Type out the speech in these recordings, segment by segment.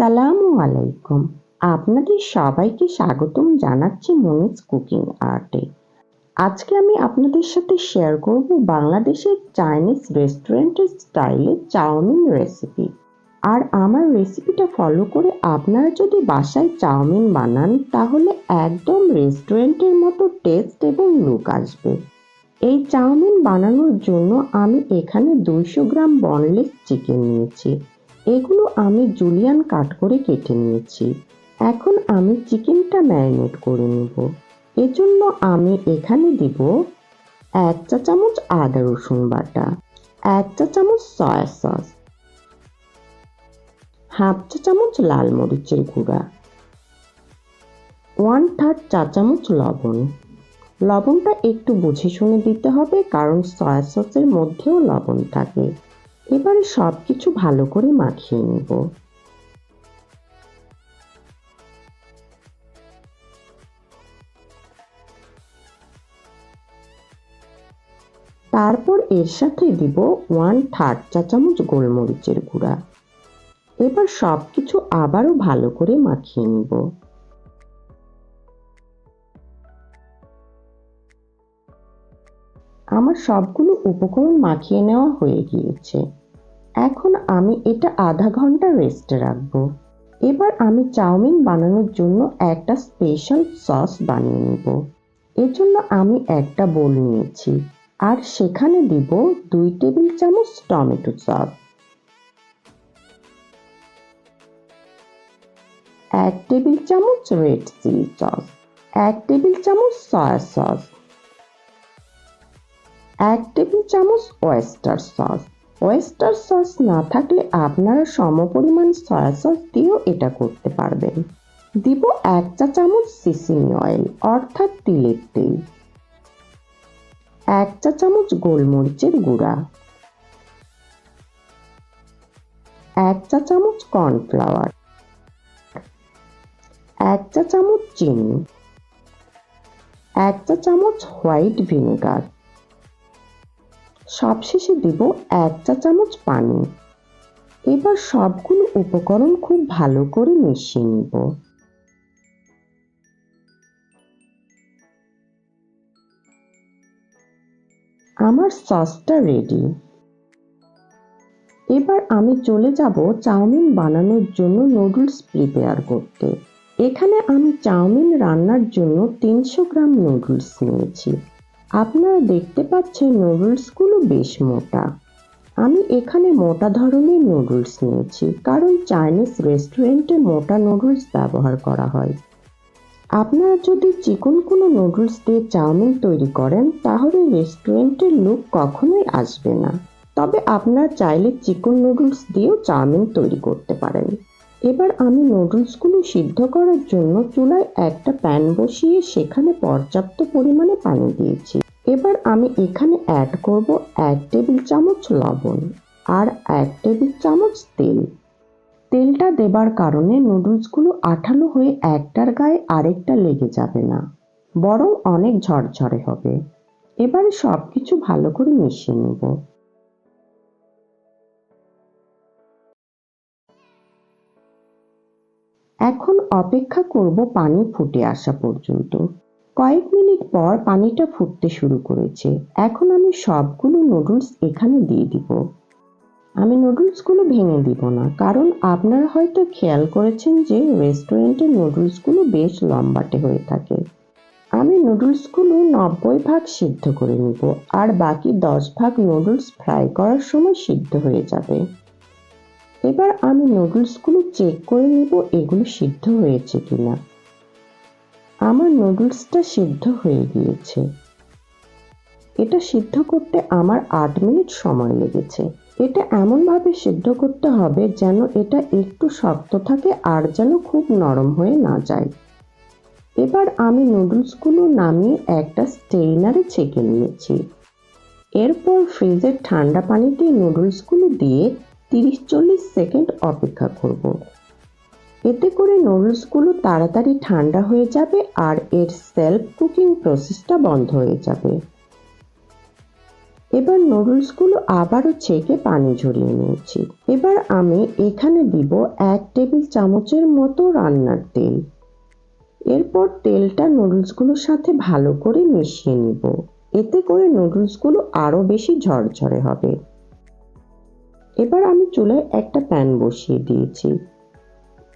আসসালামু আলাইকুম। আপনাদের সবাইকে স্বাগতম জানাচ্ছি মনিজ কুকিং আর্টে আজকে আমি আপনাদের সাথে শেয়ার করব বাংলাদেশের চাইনিজ রেস্টুরেন্টের স্টাইলে চাউমিন রেসিপি আর আমার রেসিপিটা ফলো করে আপনারা যদি বাসায় চাউমিন বানান, তাহলে একদম রেস্টুরেন্টের মতো টেস্ট এবং লুক আসবে। এই চাউমিন বানানোর জন্য আমি এখানে দুইশো গ্রাম বনলেস চিকেন নিয়েছি। এগুলো আমি জুলিয়ান কাট করে কেটে নিয়েছি। এখন আমি চিকেনটা ম্যারিনেট করে নেব। এজন্য আমি এখানে দিব এক চা চামচ আদা রসুন বাটা, এক চা চামচ সয়া সস, হাফ চা চামচ লাল মরিচের গুঁড়া, ওয়ান থার্ড চা চামচ লবণ। লবণটা একটু বুঝে শুনে দিতে হবে, কারণ সয়া সসের মধ্যেও লবণ থাকে। এবারে সব কিছু ভালো করে মাখিয়ে নেব। তারপর এর সাথে দিব ওয়ান থার্ড চা চামচ গোলমরিচের গুঁড়া। এবার সব কিছু আবারও ভালো করে মাখিয়ে নিব। আমার সবগুলো উপকরণ মাখিয়ে নেওয়া হয়ে গিয়েছে। এখন আমি এটা আধা ঘণ্টা রেস্টে রাখব। এবার আমি চাউমিন বানানোর জন্য একটা স্পেশাল সস বানিয়ে নেব। এজন্য আমি একটা বোল নিয়েছি আর সেখানে দিব দুই টেবিল চামচ টমেটো সস এক টেবিল চামচ রেড চিলি সস এক টেবিল চামচ সয়া সস এক টেবিল চামচ ওয়েস্টার সস ওয়েস্টার সস না থাকলে আপনারা সমপরিমাণ সয়া সস দিয়েও এটা করতে পারবেন। দিব এক চা চামচ সিসিমি অয়েল অর্থাৎ তিলের তেল। এক চা চামচ গোলমরিচের গুঁড়া। এক চা চামচ কর্নফ্লাওয়ার এক চা চামচ চিনি। এক চা চামচ হোয়াইট ভিনেগার সবশেষে দিব এক চা চামচ পানি। এবার সবগুলো উপকরণ খুব ভালো করে মিশিয়ে নিব। আমার সসটা রেডি এবার আমি চলে যাব চাউমিন বানানোর জন্য নুডলস প্রিপেয়ার করতে। এখানে আমি চাউমিন রান্নার জন্য তিনশো গ্রাম নুডলস নিয়েছি। আপনারা দেখতে পাচ্ছেন নুডলসগুলো বেশ মোটা। আমি এখানে মোটা ধরনের নুডলস নিয়েছি, কারণ চাইনিজ রেস্টুরেন্টে মোটা নুডলস ব্যবহার করা হয়। আপনারা যদি চিকন কোনো নুডলস দিয়ে চাউমিন তৈরি করেন, তাহলে রেস্টুরেন্টের লুক কখনোই আসবে না। তবে আপনারা চাইলে চিকন নুডলস দিয়েও চাউমিন তৈরি করতে পারেন। এবার আমি নুডলসগুলো সিদ্ধ করার জন্য চুলায় একটা প্যান বসিয়ে সেখানে পর্যাপ্ত পরিমাণে পানি দিয়েছি। এবার আমি এখানে অ্যাড করব এক টেবিল চামচ লবণ আর এক টেবিল চামচ তেল। তেলটা দেবার কারণে নুডলসগুলো আঠালো হয়ে একটার গায়ে আরেকটা লেগে যাবে না, বরং অনেক ঝরঝরে হবে। এবার সব কিছু ভালো করে মিশিয়ে নেব। এখন অপেক্ষা করব পানি ফুটে আসা পর্যন্ত। কয়েক মিনিট পর পানিটা ফুটতে শুরু করেছে। এখন আমি সবগুলো নুডলস এখানে দিয়ে দিব। আমি নুডলসগুলো ভেঙে দিব না, কারণ আপনারা হয়তো খেয়াল করেছেন যে রেস্টুরেন্টের নুডলসগুলো বেশ লম্বাটে হয়ে থাকে। আমি নুডলসগুলো নব্বই ভাগ সিদ্ধ করে নিব, আর বাকি দশ ভাগ নুডলস ফ্রাই করার সময় সিদ্ধ হয়ে যাবে। এবার আমি নুডলসগুলো চেক করে নিব এগুলো সিদ্ধ হয়েছে কিনা। আমার নুডলসটা সিদ্ধ হয়ে গিয়েছে। এটা সিদ্ধ করতে আমার আট মিনিট সময় লেগেছে। এটা এমনভাবে সিদ্ধ করতে হবে যেন এটা একটু শক্ত থাকে আর যেন খুব নরম হয়ে না যায়। এবার আমি নুডলসগুলো নামিয়ে একটা স্টেইনারে ছেঁকে নিয়েছি। এরপর ফ্রিজের ঠান্ডা পানিতে নুডলসগুলো দিয়ে তিরিশ চল্লিশ সেকেন্ড অপেক্ষা করব। এতে করে নুডলসগুলো তাড়াতাড়ি ঠান্ডা হয়ে যাবে আর এর সেলফ কুকিং প্রসেসটা বন্ধ হয়ে যাবে। এবার নুডলসগুলো আবারও ছেঁকে পানি ঝরিয়ে নিয়েছি। এবার আমি এখানে দিব এক টেবিল চামচের মতো রান্নার তেল। এরপর তেলটা নুডলসগুলোর সাথে ভালো করে মিশিয়ে নিব। এতে করে নুডলসগুলো আরও বেশি ঝরঝরে হবে। এবার আমি চুলায় একটা প্যান বসিয়ে দিয়েছি।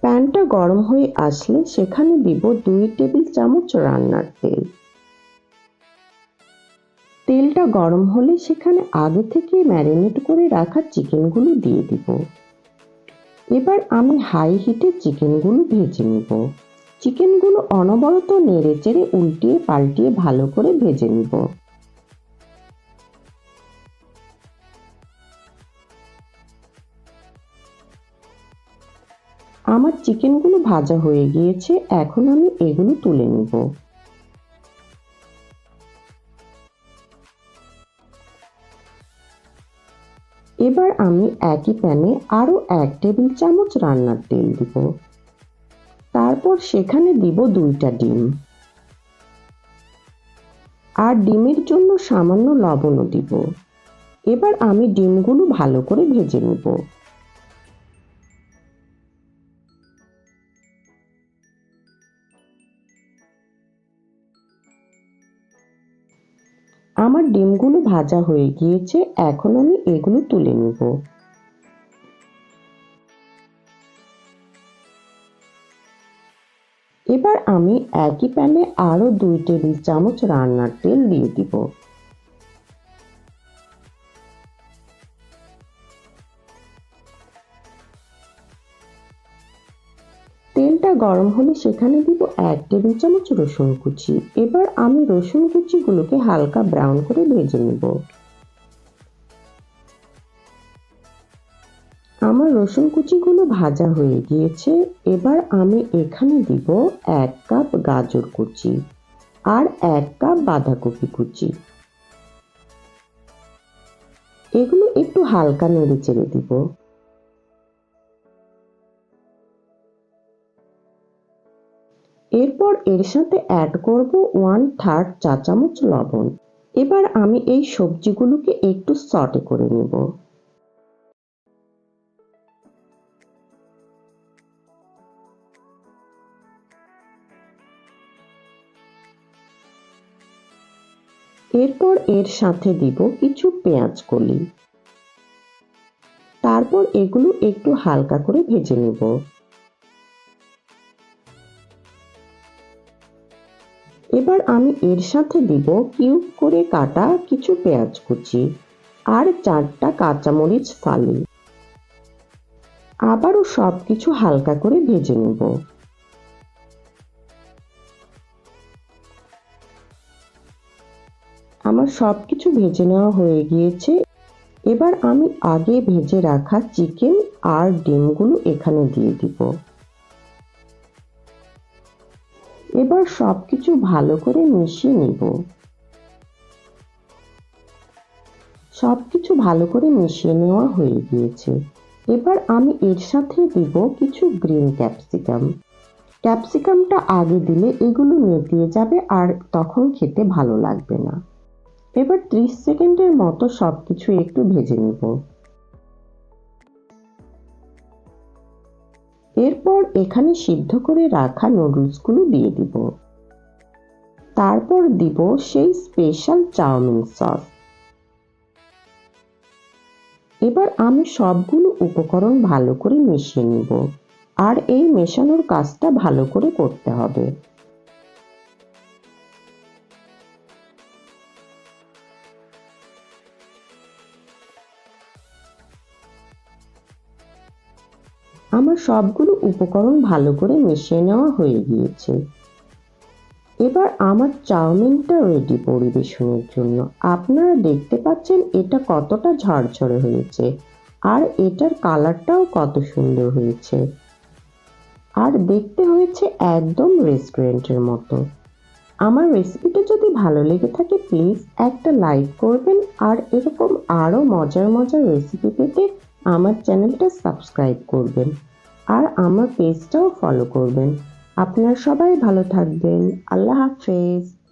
প্যানটা গরম হয়ে আসলে সেখানে দিব দুই টেবিল চামচ রান্নার তেল। তেলটা গরম হলে সেখানে আগে থেকে ম্যারিনেট করে রাখা চিকেনগুলো দিয়ে দিব। এবার আমি হাই হিটে চিকেনগুলো ভেজে নিব। চিকেনগুলো অনবরত নেড়ে চেড়ে উল্টিয়ে পাল্টিয়ে ভালো করে ভেজে নিব। আমার চিকেনগুলো ভাজা হয়ে গিয়েছে, এখন আমি এগুলো তুলে নিব। এবার আমি একই প্যানে আরও এক টেবিল চামচ রান্নার তেল দিব। তারপর সেখানে দিব দুইটা ডিম। আর ডিমের জন্য সামান্য লবণও দিব। এবার আমি ডিমগুলো ভালো করে ভেজে নিব। আমার ডিমগুলো ভাজা হয়ে গিয়েছে, এখন আমি এগুলো তুলে নেব। এবার আমি একই প্যানে আরও দুই টেবিল চামচ রান্নার তেল দিয়ে দিব। গরম হলে সেখানে দিব এক টেবিল চামচ রসুন কুচি। এবার আমি রসুন কুচিগুলোকে হালকা ব্রাউন করে ভেজে নেব। আমার রসুন কুচিগুলো ভাজা হয়ে গিয়েছে। এবার আমি এখানে দিব এক কাপ গাজর কুচি আর এক কাপ বাঁধাকপি কুচি। এগুলো একটু হালকা নেড়ে চেড়ে দিব। এরপর এর সাথে অ্যাড করব ওয়ান থার্ড চা চামচ লবণ। এবার আমি এই সবজিগুলোকে একটু সটে করে নেব। এরপর এর সাথে দিব কিছু পেঁয়াজ কলি। তারপর এগুলো একটু হালকা করে ভেজে নেব। আমি এর সাথে দিব কিউব করে কাটা কিছু পেঁয়াজ কুচি আর চারটা কাঁচামরিচ ফালি। আবারও সব কিছু হালকা করে ভেজে নেব। আমার সব কিছু ভেজে নেওয়া হয়ে গিয়েছে। এবার আমি আগে ভেজে রাখা চিকেন আর ডিমগুলো এখানে দিয়ে দিব। এবার সব কিছু ভালো করে মিশিয়ে নিব। সবকিছু ভালো করে মিশিয়ে নেওয়া হয়ে গিয়েছে। এবার আমি এর সাথে দিব কিছু গ্রিন ক্যাপসিকাম। ক্যাপসিকামটা আগে দিলে এগুলো নেতিয়ে যাবে আর তখন খেতে ভালো লাগবে না। এবার ত্রিশ সেকেন্ডের মতো সবকিছু একটু ভেজে নিব। এখানে সিদ্ধ করে রাখা নুডলসগুলো দিয়ে দিব। তারপর দিব সেই স্পেশাল চাউমিন সস। এবার আমি সবগুলো উপকরণ ভালো করে মিশিয়ে নিব। আর এই মেশানোর কাজটা ভালো করে করতে হবে। আমার সবগুলো উপকরণ ভালো করে মিশিয়ে নেওয়া হয়ে গিয়েছে। এবার আমার চাউমিনটা রেডি পরিবেশনের জন্য। আপনারা দেখতে পাচ্ছেন এটা কতটা ঝরঝরে হয়েছে আর এটার কালারটাও কত সুন্দর হয়েছে। আর দেখতে হয়েছে একদম রেস্টুরেন্টের মতো। আমার রেসিপিটা যদি ভালো লেগে থাকে প্লিজ একটা লাইক করবেন আর এরকম আরও মজার মজার রেসিপি পেতে আমার চ্যানেলটা সাবস্ক্রাইব করবেন আর আমার পেজটাও ফলো করবেন। আপনারা সবাই ভালো থাকবেন। আল্লাহ হাফেজ।